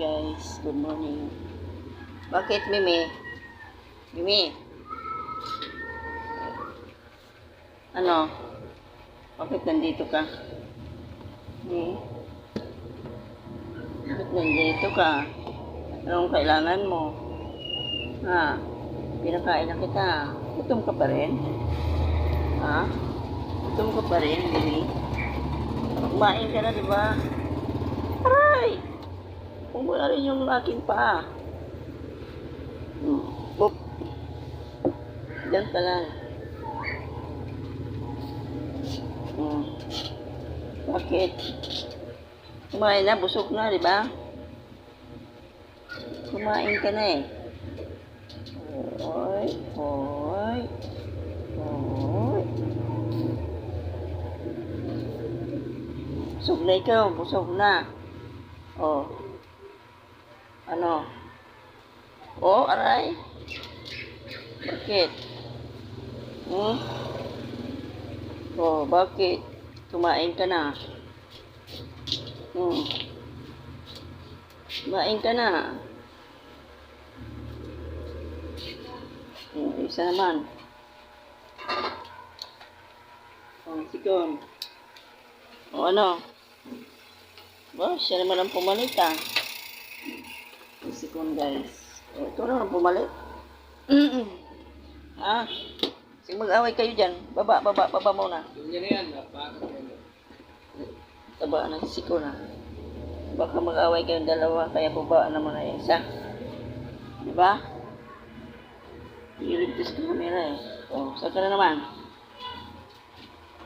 guys. Good morning. Bakit, Mimi? Mimi? Ano? Bakit nandito ka? Hmm? Bakit nandito ka? Anong kailangan mo? Ha? Pinakain na kita. Gutom ka pa rin? Ha? Gutom ka pa rin, Mimi? Kumain ka na, di ba? Aray! Kung wala rin yung aking paa. Hmm. Boop. Diyan ka lang. Hmm. Bakit? Kumain na, busog na, di ba? Kumain ka na eh. Hoy, hoy, hoy. Busog na ikaw, busog na. Oh. Ano? Oh, aray. Bakit? Hmm? Oh, bakit? Kumain ka na. Hmm. Kumain ka na. Hmm, isa naman. Oh, sikon. Oh, ano? Oh, siya naman ang pumalit ah. Sikon guys. Oh, ito naman ang pumalit. ah, sige mag-away kayo dyan. Baba, baba, baba muna. Yan yan. Taba na si Sikon ah. Baka mag-away kayong dalawa, kaya baba naman na yung isa. Di ba? Iligtas ka camera eh. Oh, saan ka na naman?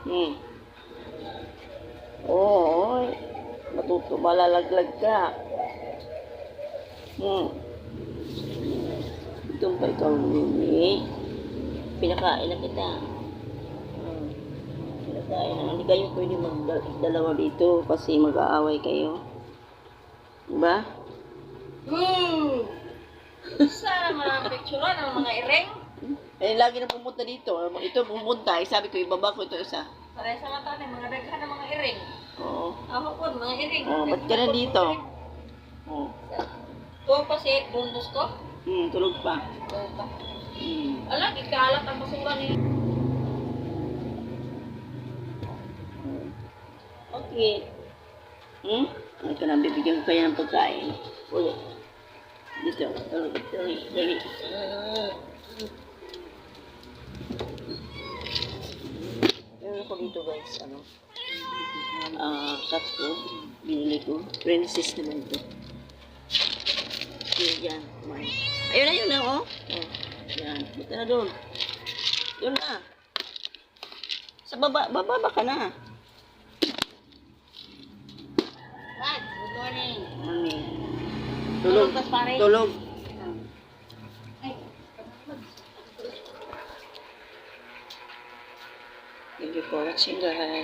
Hmm. Oo, oh, matuto, malalaglag ka. Hmm. Itong ba ikaw, Mimi? Pinakain na kita. Hmm. Pinakain na. Hindi kayo pwede magdalawa dito kasi mag-aaway kayo. Diba? Hmm. Sa mga picturean ng mga ireng. Eh, lagi na pumunta dito. Ito pumunta. Eh, sabi ko, ibaba ko ito isa. Pareha sa mata ni mga daghan ng mga ireng. Oo. Ako po, mga ireng. Oh, ba't ka na dito? Oo. Tuwa pa si bundos ko. Hmm, tulog pa. Tuwa pa. Hmm. Ala, ikalat ang basura ni. Okay. Hmm? Ano ka na, bibigyan ko kayo ng pagkain. Uy. Dito. Tulog. Tulog. Dali. Meron ako dito guys, ano? Ah, cut ko. Binili ko. Princess naman ito. Yan, yan. Kumain. Ayun na, yun na, oh. Oh. Yan. Buta na doon. Doon na. Sa baba, bababa ka na. Dad, good morning. Mami. Tulog. Tulog, pare. Tulog. Thank you for watching guys.